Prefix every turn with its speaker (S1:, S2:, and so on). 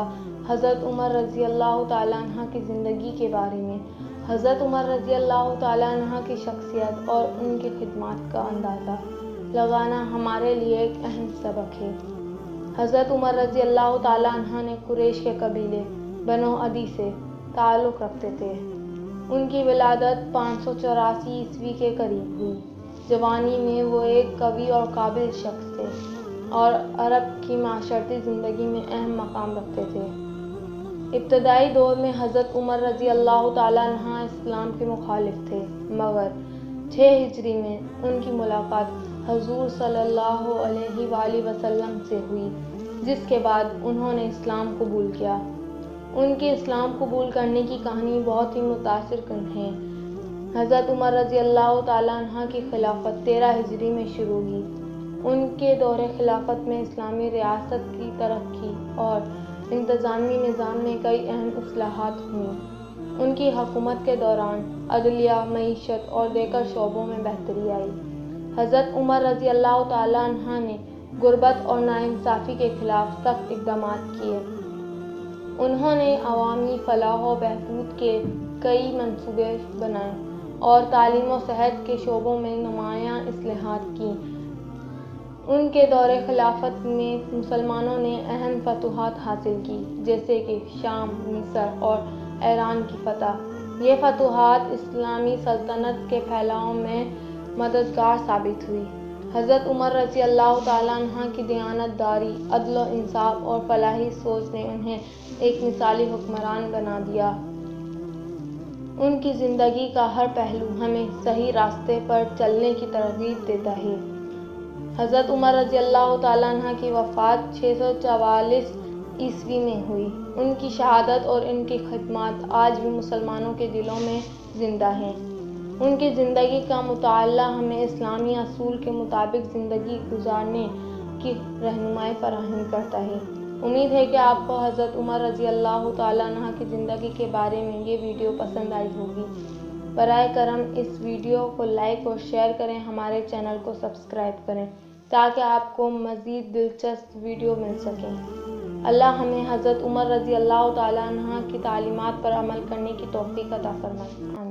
S1: گا حضرت عمر رضی اللہ تعالیٰ عنہ کی زندگی کے بارے میں، حضرت عمر رضی اللہ تعالیٰ عنہ کی شخصیت اور ان کی خدمات کا اندازہ لگانا ہمارے لیے ایک اہم سبق ہے۔ حضرت عمر رضی اللہ تعالیٰ عنہ نے قریش کے قبیلے بنو عدی سے تعلق رکھتے تھے۔ ان کی ولادت پانچ سو چوراسی عیسوی کے قریب ہوئی۔ جوانی میں وہ ایک قوی اور قابل شخص تھے۔ اور عرب کی معاشرتی زندگی میں اہم مقام رکھتے تھے۔ ابتدائی دور میں حضرت عمر رضی اللہ تعالیٰ عنہ اسلام کے مخالف تھے، مگر چھ ہجری میں ان کی ملاقات حضور صلی اللہ علیہ وآلہ وسلم سے ہوئی، جس کے بعد انہوں نے اسلام قبول کیا۔ ان کے اسلام قبول کرنے کی کہانی بہت ہی متاثر کن ہے۔ حضرت عمر رضی اللہ تعالیٰ عنہ کی خلافت تیرہ ہجری میں شروع ہوئی۔ ان کے دور خلافت میں اسلامی ریاست کی ترقی اور انتظامی نظام میں کئی اہم اصلاحات ہوئیں۔ ان کی حکومت کے دوران عدلیہ، معیشت اور دیگر شعبوں میں بہتری آئی۔ حضرت عمر رضی اللہ تعالیٰ عنہ نے غربت اور ناانصافی کے خلاف سخت اقدامات کیے۔ انہوں نے عوامی فلاح و بہبود کے کئی منصوبے بنائے اور تعلیم و صحت کے شعبوں میں نمایاں اصلاحات کیں۔ ان کے دور خلافت میں مسلمانوں نے اہم فتوحات حاصل کی، جیسے کہ شام، مصر اور ایران کی فتح۔ یہ فتوحات اسلامی سلطنت کے پھیلاؤ میں مددگار ثابت ہوئی۔ حضرت عمر رضی اللہ تعالیٰ عنہ کی دیانت داری، عدل و انصاف اور فلاحی سوچ نے انہیں ایک مثالی حکمران بنا دیا۔ ان کی زندگی کا ہر پہلو ہمیں صحیح راستے پر چلنے کی ترغیب دیتا ہے۔ حضرت عمر رضی اللہ تعالیٰ عنہ کی وفات چھ سو چوالیس عیسوی میں ہوئی۔ ان کی شہادت اور ان کی خدمات آج بھی مسلمانوں کے دلوں میں زندہ ہیں۔ ان کی زندگی کا مطالعہ ہمیں اسلامی اصول کے مطابق زندگی گزارنے کی رہنمائی فراہم کرتا ہے۔ امید ہے کہ آپ کو حضرت عمر رضی اللہ تعالیٰ عنہ کی زندگی کے بارے میں یہ ویڈیو پسند آئی ہوگی۔ برائے کرم اس ویڈیو کو لائک اور شیئر کریں، ہمارے چینل کو سبسکرائب کریں۔ تاکہ آپ کو مزید دلچسپ ویڈیو مل سکیں۔ اللہ ہمیں حضرت عمر رضی اللہ تعالیٰ عنہ کی تعلیمات پر عمل کرنے کی توفیق عطا فرمائے۔ آمین۔